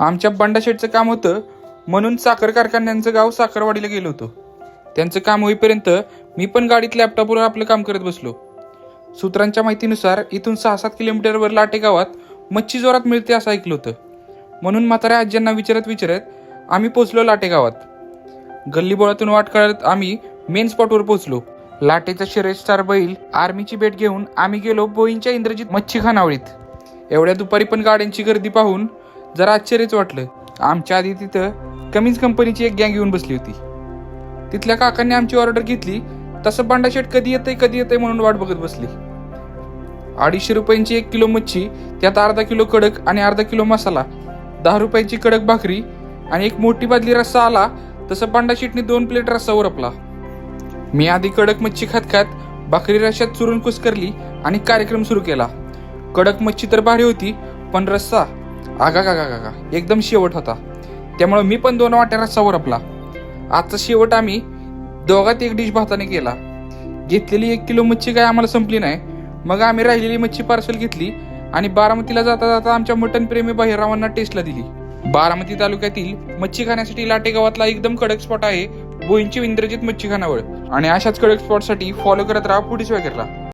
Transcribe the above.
आमच्या बंडाशेटचं काम होतं म्हणून साखर कारखान्यांचं गाव साखरवाडीला गेलो होतो. त्यांचं काम होईपर्यंत मी पण गाडीत लॅपटॉपवर आपलं काम करत बसलो. सूत्रांच्या माहितीनुसार इथून सहा सात किलोमीटरवर लाटे गावात मच्छी जोरात मिळते असं ऐकलं होतं. म्हणून म्हाताऱ्या आज्यांना विचारत विचारत आम्ही पोचलो लाटे गावात. गल्लीबोळातून वाट काढत आम्ही मेन स्पॉटवर पोचलो लाटेचा शिरेस्टार स्टार बैल आर्मीची भेट घेऊन आम्ही गेलो बोईंच्या इंद्रजित मच्छी खानावळीत एवढ्या दुपारी पण गाड्यांची गर्दी पाहून जरा आश्चर्यच वाटलं. आमच्या आधी तिथं कमीच कंपनीची एक गँग येऊन बसली होती. तिथल्या काकांनी आमची ऑर्डर घेतली तसं बांडाशेट कधी येतंय कधी येतंय म्हणून वाट बघत बसली. अडीचशे रुपयांची एक किलो मच्छी त्यात अर्धा किलो कडक आणि अर्धा किलो मसाला दहा रुपयांची कडक भाकरी आणि एक मोठी बादली रस्सा आला तसं बांडाशेटने दोन प्लेट रस्सा उरपला मी आधी कडक मच्छी खात खात भाकरी रश्यात चुरून कुस्करली आणि कार्यक्रम सुरू केला. कडक मच्छी तर भारी होती पण रस्सा आगा गा गा गा एकदम शेवट होता. त्यामुळे मी पण दोन वाट्याला सवरपला आजचा शेवट आम्ही दोघात एक डिश भाताने केला. घेतलेली एक किलो मच्छी काय आम्हाला संपली नाही. मग आम्ही राहिलेली मच्छी पार्सल घेतली आणि बारामतीला जाता जाता आमच्या मटन प्रेमी बहिरावांना टेस्टला दिली. बारामती तालुक्यातील मच्छी खाण्यासाठी लाटे गावातला एकदम कडक स्पॉट आहे बोईंची इंद्रजित मच्छी खानावळ आणि अशाच कडक स्पॉटसाठी फॉलो करत राहा पुढेच वगैरेला